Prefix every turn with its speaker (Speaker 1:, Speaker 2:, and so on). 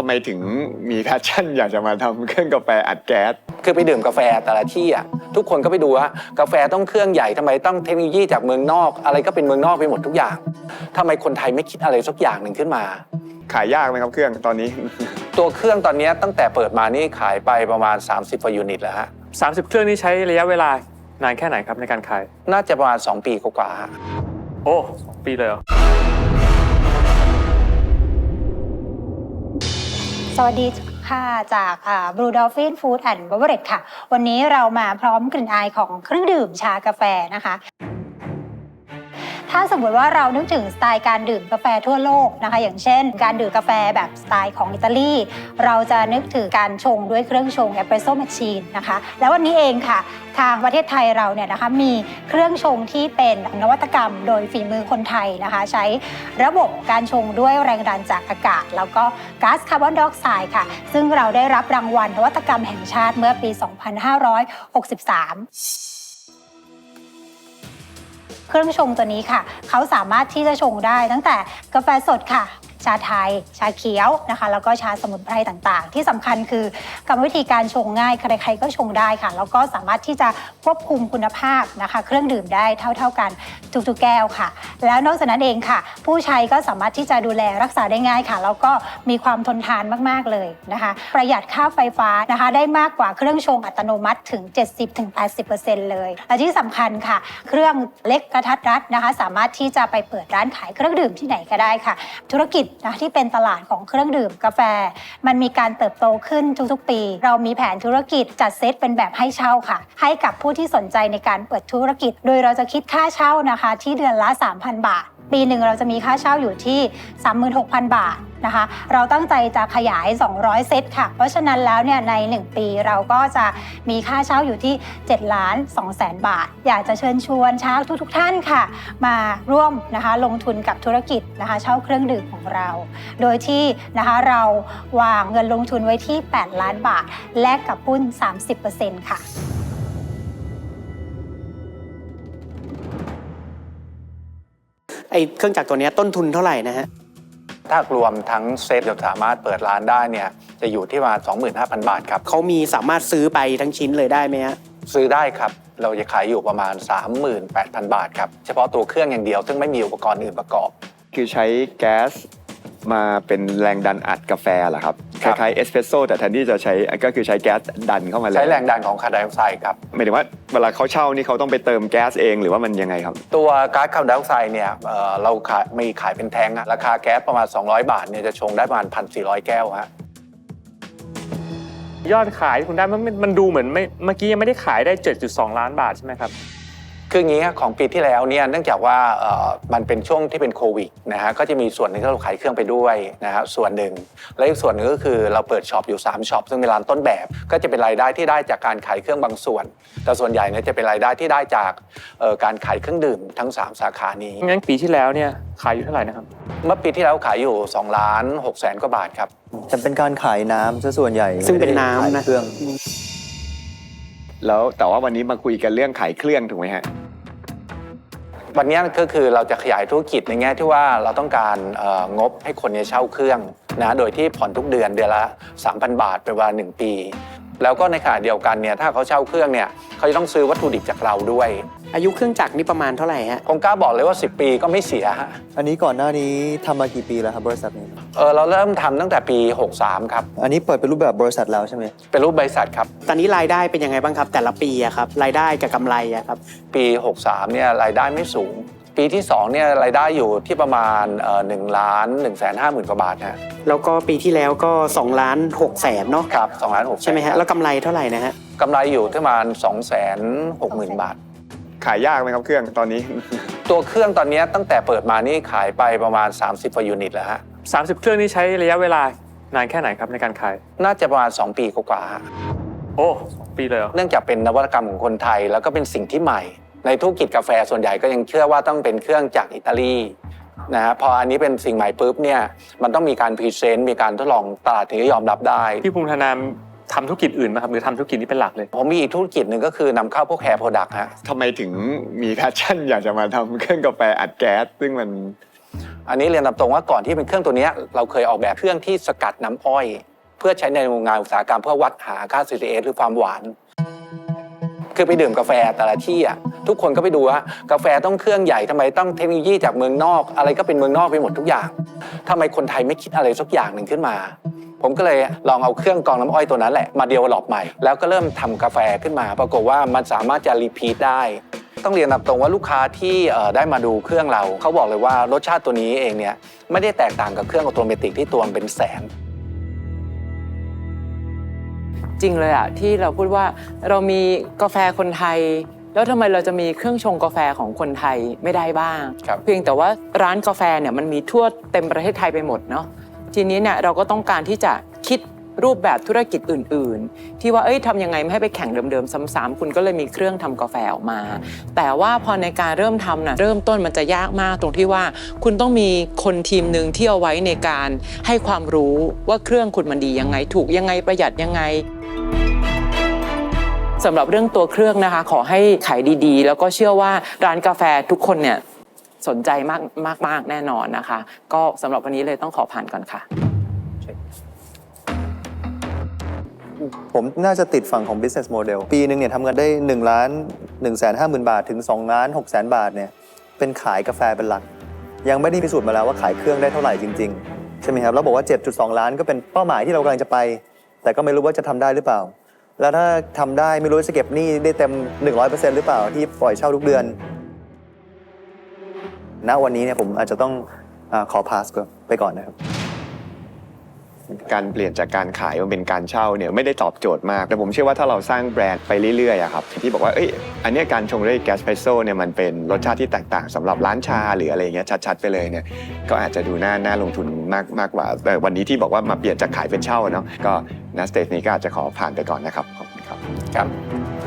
Speaker 1: ทำไมถึงมีแพชชั่น อยากจะมาทำเครื่องกาแฟอัดแก๊ส
Speaker 2: คือไปดื่มกาแฟแต่ละที่อะทุกคนก็ไปดูว่ากาแฟต้องเครื่องใหญ่ทำไมต้องเทคโนโลยีจากเมืองนอก อะไรก็เป็นเมืองนอกไปหมดทุกอย่างทำไมคนไทยไม่คิดอะไรสักอย่างหนึ่งขึ้นมา
Speaker 1: ขายยากไหมครับเครื่องตอนนี้
Speaker 2: ตัวเครื่องตอนนี้ตั้งแต่เปิดมานี่ขายไปประมาณ 30กว่ายูนิตแล้วฮะ
Speaker 3: 30เครื่องนี้ใช้ระยะเวลานานแค่ไหนครับในการขาย
Speaker 2: น่าจะประมาณ 2 ปีกว่าๆฮะ
Speaker 3: โอ้สองปีเลยเหรอ
Speaker 4: สวัสดีค่ะ จากบลูดอลฟินฟู้ดแอนด์เบเวอร์เรค่ะ วันนี้เรามาพร้อมกลิ่นอายของเครื่องดื่มชากาแฟนะคะ ถ้าสมมติว่าเรานึกถึงสไตล์การดื่มกาแฟทั่วโลกนะคะ อย่างเช่น การดื่มกาแฟแบบสไตล์ของอิตาลี เราจะนึกถึงการชงด้วยเครื่องชงเอสเปรสโซ่แมชชีนนะคะ แล้ววันนี้เองค่ะทางประเทศไทยเราเนี่ยนะคะมีเครื่องชงที่เป็นนวัตกรรมโดยฝีมือคนไทยนะคะ ใช้ระบบการชงด้วยแรงดันจากอากาศ แล้วก็ก๊าซคาร์บอนไดออกไซด์ค่ะ ซึ่งเราได้รับรางวัลนวัตกรรมแห่งชาติเมื่อปี 2563 เครื่องชงตัวนี้ค่ะ เขาสามารถที่จะชงได้ตั้งแต่กาแฟสดค่ะ ชาไทย ชาเขียวนะคะ แล้วก็ชาสมุนไพรต่างๆ ที่สำคัญคือกรรมวิธีการชงง่ายใครๆก็ชงได้ค่ะ แล้วก็สามารถที่จะควบคุมคุณภาพนะคะ เครื่องดื่มได้เท่า ๆกันทุกๆแก้วค่ะ แล้วนอกจากนั้นเองค่ะ ผู้ใช้ก็สามารถที่จะดูแลรักษาได้ง่ายค่ะ แล้วก็มีความทนทานมากๆเลยนะคะ ประหยัดค่าไฟฟ้านะคะ ได้มากกว่าเครื่องชงอัตโนมัติถึง 70-80%เลยและที่สำคัญค่ะ เครื่องเล็กกระทัดรัดนะคะ สามารถที่จะไปเปิดร้านขายเครื่องดื่มที่ไหนก็ได้ค่ะ ธุรกิจนะที่เป็นตลาดของเครื่องดื่มกาแฟ มันมีการเติบโตขึ้นทุกๆ ปี เรามีแผนธุรกิจจัดเซตเป็นแบบให้เช่าค่ะ ให้กับผู้ที่สนใจในการเปิดธุรกิจ โดยเราจะคิดค่าเช่านะคะ ที่เดือนละ 3,000 บาท ปีหนึ่งเราจะมีค่าเช่าอยู่ที่ 36,000 บาท นะคะ เราตั้งใจจะขยาย 200 เซตค่ะ เพราะฉะนั้นแล้วเนี่ยใน 1 ปีเราก็จะมีค่าเช่าอยู่ที่7ล้าน2แสนบาท อยากจะเชิญชวนชาวทุกๆท่านค่ะ มาร่วมนะคะลงทุนกับธุรกิจนะคะเช่าเครื่องดื่มของเรา โดยที่นะคะเราวางเงินลงทุนไว้ที่ 8 ล้านบาท แลกกับหุ้น 30%ค่ะ
Speaker 5: ไอ้เครื่องจักรตัวนี้ต้นทุนเท่าไหร่นะฮะ
Speaker 2: ถ้ารวมทั้งเซตจะสามารถเปิดร้านได้เนี่ยจะอยู่ที่ประมาณ25,000 บาทครับ
Speaker 5: เขามีสามารถซื้อไปทั้งชิ้นเลยได้ไหมฮะ
Speaker 2: ซื้อได้ครับ เราจะขายอยู่ประมาณ 38,000 บาทครับ เฉพาะตัวเครื่องอย่างเดียว ซึ่งไม่มีอุปกรณ์อื่นประกอบ
Speaker 1: คือใช้แก๊ส มาเป็นแรงดันอัดกาแฟเหรอครับค
Speaker 2: ครับ
Speaker 1: ล้ายๆเอสเปรสโซ่แต่แทนที่จะใช้ก็คือใช้แก๊สดันเข้ามาเลย
Speaker 2: ใช้แรงดันของคาร์บอนไดออกไซด์ครับ
Speaker 1: หมายถึงว่าเวลาเขาเช่านี่เขาต้องไปเติมแก๊สเองหรือว่ามันยังไงครับ
Speaker 2: ตัวก๊าซคาร์บอนไดออกไซด์เนี่ยเอ่อเราขายมีขายเป็นแทงอะราคาแก๊สประมาณ 200 บาทเนี่ยจะชงได้ประมาณ 1,400 แก้วฮะ
Speaker 3: ยอดขายที่คุณได้มันมันมันดูเหมือนไม่เมื่อกี้ยังไม่ได้ขายได้ 7.2 ล้านบาทใช่ไหมครับ
Speaker 2: คืออย่างนี้ฮะของปีที่แล้วเนี่ยเนื่องจากว่าเอ่อมันเป็นช่วงที่เป็นโควิดนะฮะก็จะมีส่วนหนึ่งที่เราขายเครื่องไปด้วยนะฮะส่วนหนึ่งและอีกส่วนหนึ่งก็คือเราเปิดช็อปอยู่3ช็อปซึ่งเป็นร้านต้นแบบ ก็จะเป็นรายได้ที่ได้จากการขายเครื่องบางส่วน แต่ส่วนใหญ่เนี่ยจะเป็นรายได้ที่ได้จากเอ่อการขายเครื่องดื่มทั้ง 3 สาขานี้
Speaker 3: งั้นปีที่แล้วเนี่ยขายอยู่เท่าไหร่นะครับ
Speaker 2: เมื่อปีที่แล้วขายอยู่2ล้าน6แสนกว่าบาทครับ
Speaker 6: จะเป็นการขายน้ำซะส่วนใหญ่
Speaker 5: ซึ่งเป็นน้ำนะ
Speaker 6: ไม่ได้ขายเครื่อง
Speaker 1: แล้วแต่ว่าวันนี้มาคุยกันเรื่องขายเครื่องถูกไหมฮะ
Speaker 2: วันนี้ก็คือเราจะขยายธุรกิจในแง่ที่ว่าเราต้องการเอ่องบให้คนเนี่ยเช่าเครื่องนะโดยที่ผ่อนทุกเดือนเดือนละ 3,000 บาทเป็นเวลา1ปี แล้วก็ในขณะเดียวกันเนี่ยถ้าเขาเช่าเครื่องเนี่ยเขาจะต้องซื้อวัตถุดิบจากเราด้วย
Speaker 5: อายุเครื่องจักรนี่ประมาณเท่าไหร่ฮะ
Speaker 2: คงกล้าบอกเลยว่า 10 ปีก็ไม่เสียฮะ
Speaker 6: อันนี้ก่อนหน้านี้ทำมากี่ปีแล้วครับบริษัทนี้
Speaker 2: เออเราเริ่มทำตั้งแต่ปี 63 ครับ
Speaker 6: อันนี้เปิดเป็นรูปแบบบริษัทแล้วใช่ไหม
Speaker 2: เป็นรูปบริษัทครับ
Speaker 5: ตอนนี้รายได้เป็นยังไงบ้างครับ แต่ละปีอะครับ รายได้กับกำไรอะครับ
Speaker 2: ปี 63 เนี่ยรายได้ไม่สูง ปีที่2เนี่ยรายได้อยู่ที่ประมาณเอ่อ1ล้าน1แสนห้าหมื่นกว่าบาทฮะ
Speaker 5: แล้วก็ปีที่แล้วก็2ล้าน6แสนเนาะ
Speaker 2: ครับ2ล้าน6
Speaker 5: ใช่ไหมฮะ แล้วกำไรเท่าไหร่นะฮะ
Speaker 2: กำไรอยู่ที่ประมาณ2แสน6หมื่นบาท
Speaker 1: ขายยากไหมครับเครื่องตอนนี้
Speaker 2: ตัวเครื่องตอนนี้ตั้งแต่เปิดมานี่ขายไปประมาณ 30กว่ายูนิตแล้วฮะ
Speaker 3: 30 เครื่องนี้ใช้ระยะเวลานานแค่ไหนครับในการขาย
Speaker 2: น่าจะประมาณ 2 ปีกว่าๆฮะ
Speaker 3: โอ้สองปีเลยเหรอ
Speaker 2: เนื่องจากเป็นนวัตกรรมของคนไทยแล้วก็เป็นสิ่งที่ใหม่ ในธุรกิจกาแฟส่วนใหญ่ก็ยังเชื่อว่าต้องเป็นเครื่องจากอิตาลีนะฮะพออันนี้เป็นสิ่งใหม่ปุ๊บเนี่ยมันต้องมีการพรีเซนต์มีการทดลองตลาดถึงจะยอมรับได้
Speaker 3: พี่ภูมิธนาม ทำธุรกิจอื่นไหมครับหรือทำธุรกิจนี้เป็นหลักเลย
Speaker 2: ผมมีอีกธุรกิจหนึ่งก็คือนำเข้าพวกแฮร์โปรดักต์ฮะ
Speaker 1: ทำไมถึงมีแพชชั่นอยากจะมาทำเครื่องกาแฟอัดแก๊ส ซึ่งมัน
Speaker 2: อันนี้เรียนตามตรงว่าก่อนที่เป็นเครื่องตัวเนี้ยเราเคยออกแบบเครื่องที่สกัดน้ำอ้อย เพื่อใช้ในโรงงานอุตสาหกรรมเพื่อวัดหาค่า CTS หรือความหวาน คือไปดื่มกาแฟแต่ละที่อะทุกคนก็ไปดูว่ากาแฟต้องเครื่องใหญ่ทำไมต้องเทคโนโลยีจากเมืองนอก อะไรก็เป็นเมืองนอกไปหมดทุกอย่างทำไมคนไทยไม่คิดอะไรสักอย่างหนึ่งขึ้นมา ผมก็เลยลองเอาเครื่องกรองน้ำอ้อยตัวนั้นแหละมาเดียวหลอปใหม่ แล้วก็เริ่มทำกาแฟขึ้นมา ปรากฏว่ามันสามารถจะรีพีทได้ ต้องเรียนตามตรงว่าลูกค้าที่เอ่อได้มาดูเครื่องเรา เขาบอกเลยว่ารสชาติตัวนี้เองเนี่ยไม่ได้แตกต่างกับเครื่องออโตเมติกที่ตัวมันเป็นแสน
Speaker 7: จริงเลยอะที่เราพูดว่าเรามีกาแฟคนไทย แล้วทำไมเราจะมีเครื่องชงกาแฟของคนไทยไม่ได้บ้าง
Speaker 2: ครับ
Speaker 7: เพียงแต่ว่าร้านกาแฟเนี่ยมันมีทั่วเต็มประเทศไทยไปหมดเนาะ ทีนี้เนี่ยเราก็ต้องการที่จะคิดรูปแบบธุรกิจอื่น ๆ ที่ว่า เอ้ยทำยังไงไม่ให้ไปแข่งเดิมๆ ซ้ำๆ คุณก็เลยมีเครื่องทำกาแฟออกมา แต่ว่าพอในการเริ่มทำนะเริ่มต้นมันจะยากมากตรงที่ว่า คุณต้องมีคนทีมหนึ่งที่เอาไว้ในการให้ความรู้ว่าเครื่องคุณมันดียังไง ถูกยังไงประหยัดยังไงสำหรับเรื่องตัวเครื่องนะคะ ขอให้ขายดีๆ แล้วก็เชื่อว่าร้านกาแฟทุกคนเนี่ย สนใจมากมากมากแน่นอนนะคะ ก็สำหรับวันนี้เลยต้องขอผ่านก่อนค่ะ
Speaker 6: ผมน่าจะติดฝั่งของ business model ปีหนึ่งเนี่ยทำกันได้1ล้าน1แสนห้าหมื่นบาท ถึง2ล้าน6แสนบาทเนี่ยเป็นขายกาแฟเป็นหลัก ยังไม่ได้พิสูจน์มาแล้วว่าขายเครื่องได้เท่าไหร่จริง ๆ ใช่ไหมครับแล้วบอกว่า 7.2 ล้านก็เป็นเป้าหมายที่เรากำลังจะไป แต่ก็ไม่รู้ว่าจะทำได้หรือเปล่า แล้วถ้าทำได้ไม่รู้จะเก็บหนี้ได้เต็ม 100%หรือเปล่าที่ปล่อยเช่าทุกเดือน ณวันนี้เนี่ยผมอาจจะต้องอาขอพาสก่อนไปก่อนนะครับ
Speaker 1: การเปลี่ยนจากการขายมาเป็นการเช่าเนี่ยไม่ได้ตอบโจทย์มาก แต่ผมเชื่อว่าถ้าเราสร้างแบรนด์ไปเรื่อยๆอะครับที่บอกว่าเอ้ยอันเนี้ยการชงด้วยแกสเพรสโซ่เนี่ยมันเป็นรสชาติที่แตกต่างสำหรับร้านชาหรืออะไรอย่างเงี้ยชัดๆไปเลยเนี่ยก็อาจจะดูน่าน่าลงทุนมากมากกว่าแต่วันนี้ที่บอกว่ามาเปลี่ยนจากขายเป็นเช่าอะเนาะก็นัสเตจนี้ก็อาจจะขอผ่านไปก่อนนะครับขอบคุณครับ
Speaker 2: ครับ